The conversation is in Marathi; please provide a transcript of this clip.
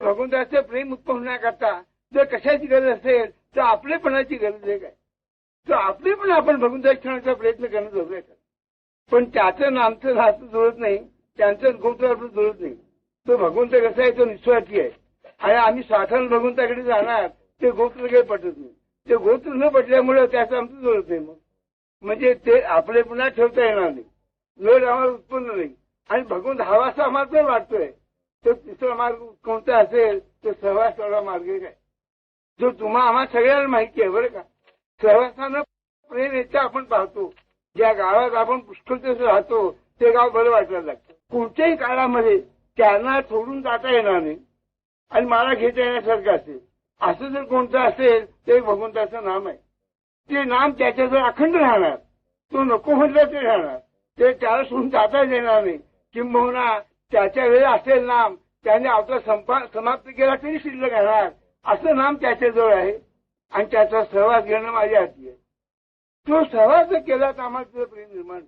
भगवंताचं प्रेम उत्पन्न होण्याकरता जर कशाची गरज असेल तर आपलेपणाची गरज आहे काय? तर आपलेपण आपण भगवंताच्या ठेवण्याचा प्रयत्न करणं जरुरी आहे पण त्याचं ना आमचं नातं जुळत नाही त्यांचं गोत्र आपलं जुळत नाही. तो भगवंत कसा आहे तो निस्वार्थी आहे. आणि आम्ही साधारण भगवंताकडे जाणार ते गोत्र काही पटत नाही. ते गोत्र न पटल्यामुळे त्याचं आमचं जुळत नाही मग. म्हणजे ते आपले पुन्हा ठेवता येणार नाही. वेळ आम्हाला उत्पन्न नाही. आणि भगवंत हवासा आम्हाला तर वाटतोय. तर मार्ग कोणता असेल तर सहवासाचा मार्ग आहे काय? जो तुम्हा आम्हा सगळ्याला माहिती आहे बरं का. सहवासानं प्रेम येतं आपण पाहतो. ज्या गावात आपण पुष्कळतेच राहतो ते गाव बरं वाटायला लागतं. कोणत्याही काळामध्ये त्यांना सोडून जाता येणार नाही. आणि मला घेता येण्यासारखं असेल. असं जर कोणतं असेल ते भगवंताचं नाम आहे. ते नाम त्याच्याजवळ अखंड राहणार. तो नको म्हटलं ते राहणार. ते त्याला सोडून जाता येणार नाही. किंबहुना त्याच्या वेळी असेल नाम त्याने आपला संपा समाप्त केला तरी शिल्लक राहणार असं नाम त्याच्याजवळ आहे. आणि त्याचा सहवास घेणं माझ्या हाती आहे. तो सहवास केला तर आम्हाला तुझं प्रेम निर्माण